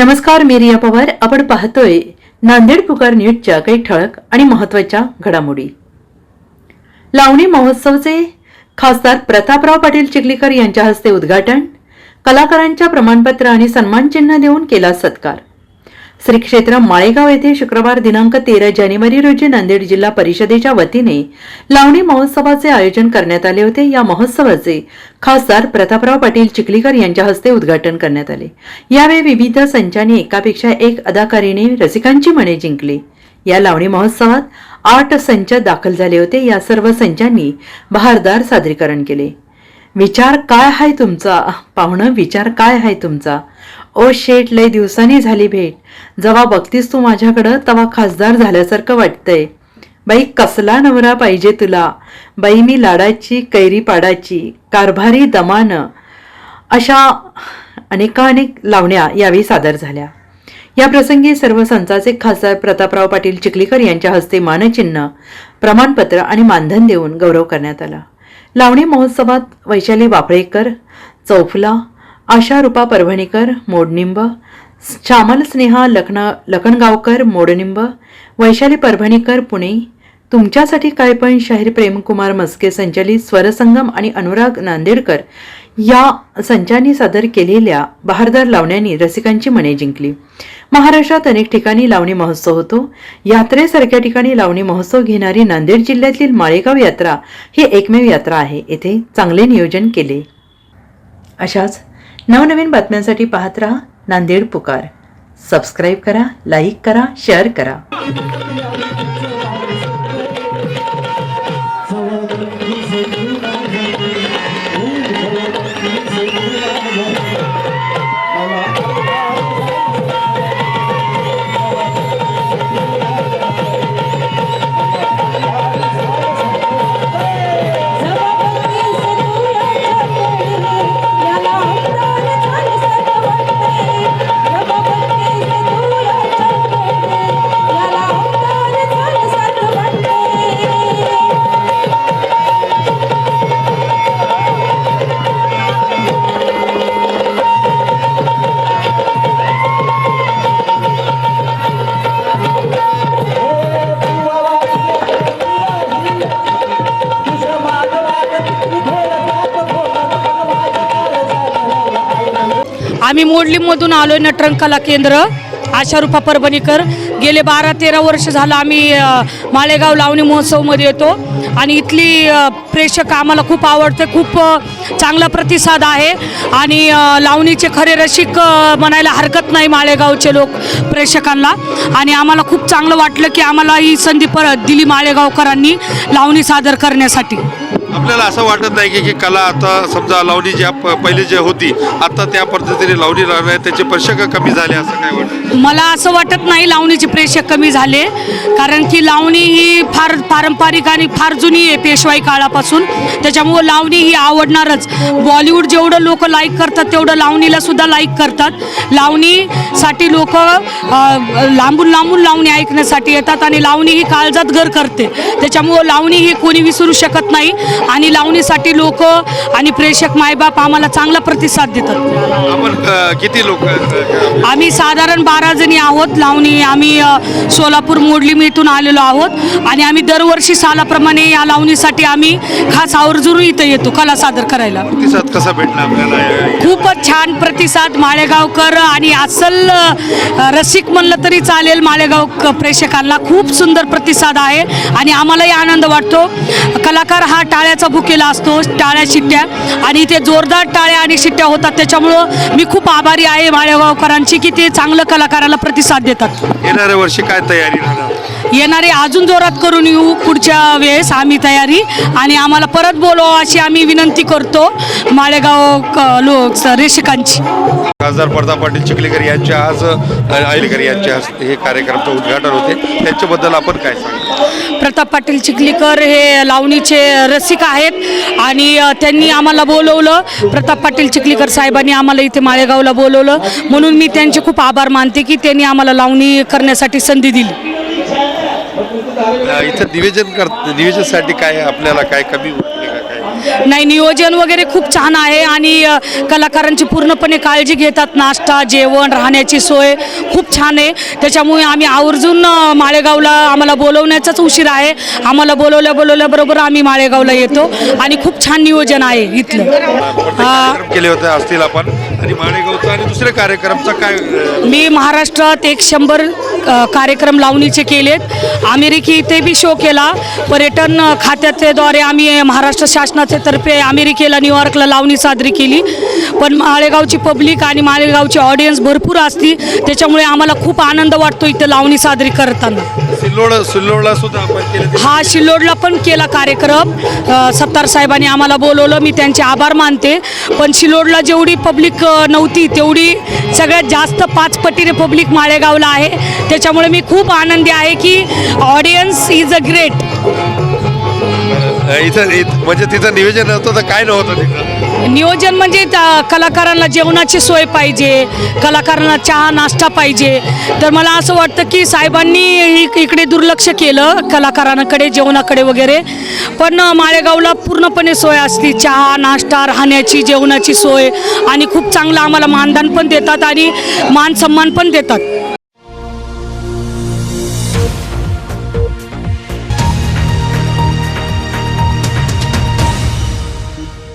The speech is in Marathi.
नमस्कार मी रिया पवार. आपण पाहतोय नांदेड पुकार न्यूजच्या काही ठळक आणि महत्त्वाच्या घडामोडी. लावणी महोत्सवचे खासदार प्रतापराव पाटील चिखलीकर यांच्या हस्ते उद्घाटन कलाकारांच्या प्रमाणपत्र आणि सन्मानचिन्ह देऊन केला सत्कार. श्री क्षेत्र माळेगाव येथे शुक्रवार दिनांक तेरा जानेवारी रोजी नांदेड जिल्हा परिषदेच्या वतीने लावणी महोत्सवाचे आयोजन करण्यात आले होते. या महोत्सवाचे खासदार प्रतापराव पाटील चिखलीकर यांच्या हस्ते उद्घाटन करण्यात आले. यावेळी विविध संचांनी एकापेक्षा एक अदाकारीने रसिकांची मने जिंकली. या लावणी महोत्सवात आठ संच दाखल झाले होते. या सर्व संचांनी बहारदार सादरीकरण केले. विचार काय हाय तुमचा? पाहुणं विचार काय आहे तुमचा? ओ शेठ लय दिवसांनी झाली भेट. जेव्हा बघतीस तू माझ्याकडं तेव्हा खासदार झाल्यासारखं वाटतंय. बाई कसला नवरा पाहिजे तुला? बाई मी लाडाची कैरी पाडाची कारभारी दमानं अशा अनेकानेक लावण्या यावेळी सादर झाल्या. या प्रसंगी सर्व संचाचे खासदार प्रतापराव पाटील चिखलीकर यांच्या हस्ते मानचिन्ह प्रमाणपत्र आणि मानधन देऊन गौरव करण्यात आला. लावणी महोत्सवात वैशाली वापळेकर चौफुला आशा रूपा परभणीकर मोडनिंब श्यामल स्नेहा लखन लखनगावकर मोडनिंब वैशाली परभणीकर पुणे. तुमच्यासाठी काय पण शाहीर प्रेमकुमार मस्के संचलित स्वरसंगम आणि अनुराग नांदेडकर या संचांनी सादर केलेल्या बहारदार लावण्यांनी रसिकांची मने जिंकली. महाराष्ट्रात अनेक ठिकाणी लावणी महोत्सव होतो. यात्रेसारख्या ठिकाणी लावणी महोत्सव घेणारी नांदेड जिल्ह्यातील माळेगाव यात्रा ही एकमेव यात्रा आहे. येथे चांगले नियोजन केले. अशाच नवनवीन बातम्यांसाठी पाहत राहा नांदेड पुकार. सबस्क्राईब करा लाईक करा शेअर करा. आम्ही मोडलीमधून आलो आहे नटरंग केंद्र आशारूपा परभणीकर. गेले बारा तेरा वर्ष झालं आम्ही माळेगाव लावणी महोत्सवमध्ये येतो. आणि इथली प्रेक्षक आम्हाला खूप आवडते खूप चांगला प्रतिसाद आहे. आणि लावणीचे खरे रसिक म्हणायला हरकत नाही माळेगावचे लोक प्रेक्षकांना. आणि आम्हाला खूप चांगलं वाटलं की आम्हाला ही संधी परत दिली माळेगावकरांनी लावणी सादर करण्यासाठी. आपल्याला असं वाटत नाही की की कला आता समजा लावणी ज्या प- पहिले जे होती आता त्या पद्धतीने लावणी राहणार त्याचे प्रेक्षक कमी झाले असं काय वाटतं? मला असं वाटत नाही लावणीचे प्रेक्षक कमी झाले कारण की लावणी ही फार पारंपरिक आणि फार जुनी आहे पेशवाई काळापासून. त्याच्यामुळं लावणी ही आवडणारच. बॉलिवूड जेवढं लोक लाईक करतात तेवढं लावणीला सुद्धा लाईक करतात. लावणीसाठी लोक लांबून लांबून लावणी ऐकण्यासाठी येतात आणि लावणी ही काळजात घर करते. त्याच्यामुळं लावणी ही कोणी विसरू शकत नाही. आणि लावणीसाठी लोक आणि प्रेक्षक मायबाप आम्हाला चांगला प्रतिसाद देतात. आपण अ, किती लोक आम्ही साधारण बारा जणी आहोत लावणी. आम्ही अ, सोलापूर मोडलीम येथून आलेलो आहोत. आणि आम्ही दरवर्षी सालाप्रमाणे या लावणीसाठी आम्ही खास आवर्जून इथं येतो कला सादर करायला. प्रतिसाद कसा भेटला आपल्याला? खूपच छान प्रतिसाद माळेगावकर आणि अस्सल रसिक म्हणलं तरी चालेल माळेगाव प्रेक्षकांना. खूप सुंदर प्रतिसाद आहे आणि आम्हालाही आनंद वाटतो. कलाकार हा टाळ्याचा भुकेला असतो टाळ्या शिट्ट्या. आणि इथे जोरदार टाळ्या आणि शिट्ट्या होतात त्याच्यामुळं मी खूप आभारी आहे माळेगावकरांची की ते चांगलं कलाकाराला प्रतिसाद देतात. येणाऱ्या वर्षी काय तयारी राहणार? येणारे अजून जोरात करून येऊ पुढच्या वेळेस आम्ही तयारी. आणि आम्हाला परत बोलवा अशी आम्ही विनंती करतो माळेगाव क- लोक रेषकांची. खासदार प्रताप पाटील चिखलीकर यांच्या आज आईलकर यांच्या हे कार्यक्रमचं उद्घाटन होते. त्यांच्याबद्दल आपण काय सांगा? प्रताप पाटील चिखलीकर हे लावणीचे रसिक आहेत आणि त्यांनी आम्हाला बोलवलं. प्रताप पाटील चिखलीकर साहेबांनी आम्हाला इथे माळेगावला बोलवलं. म्हणून मी त्यांचे खूप आभार मानते की त्यांनी आम्हाला लावणी करण्यासाठी संधी दिली. इथं निवेदन कर निवेदनासाठी काय आपल्याला काय कमी वाटले का काय? नाही नियोजन वगैरे खूप छान आहे आणि अ, कलाकारांची पूर्णपणे काळजी घेतात. नाश्ता जेवण राहण्याची सोय खूप छान आहे. त्याच्यामुळे आम्ही आवर्जून अ, माळेगावला आम्हाला बोलवण्याचाच उशीर आहे. आम्हाला बोलवल्या बोलवल्याबरोबर आम्ही माळेगावला येतो आणि खूप छान नियोजन आहे इथलं. कार्यक्रम केले होते असतील आपण. आणि माळेगावचा आणि दुसऱ्या कार्यक्रमचा काय अ, मी महाराष्ट्रात एक शंभर कार्यक्रम लावणीचे केलेत. अमेरिकी इथे बी शो केला. पर्यटन अ, खात्याच्याद्वारे आम्ही महाराष्ट्र शासनाचे तर्फे अमेरिकेला न्यूयॉर्कला लावणी साजरी केली. पण माळेगावची पब्लिक आणि माळेगावची ऑडियन्स भरपूर असती. त्याच्यामुळे आम्हाला खूप आनंद वाटतो इथं लावणी साजरी करताना. सिल्लोड सिल्लोडला सुद्धा आपण केले ते. हा शिल्लोडला पण केला कार्यक्रम. अ, सत्तार साहेबांनी आम्हाला बोलवलं. मी त्यांचे आभार मानते. पण शिल्लोडला जेवढी पब्लिक अ, नव्हती तेवढी सगळ्यात जास्त पाच पटीने पब्लिक माळेगावला आहे. त्याच्यामुळे मी खूप आनंदी आहे की audience is a great uh, इथं इथं- म्हणजे तिथं नियोजन नव्हतं तर काय नव्हतं तिथं? नियोजन म्हणजे त्या कलाकारांना जेवणाची सोय पाहिजे कलाकारांना चहा नाश्ता पाहिजे. तर मला असं वाटतं की साहेबांनी इक- इकडे दुर्लक्ष केलं कलाकारांकडे जेवणाकडे वगैरे. पण माळेगावला पूर्णपणे सोय असते चहा नाश्ता राहण्याची जेवणाची सोय. आणि खूप चांगलं आम्हाला मानधन पण देतात आणि मान सन्मान पण देतात.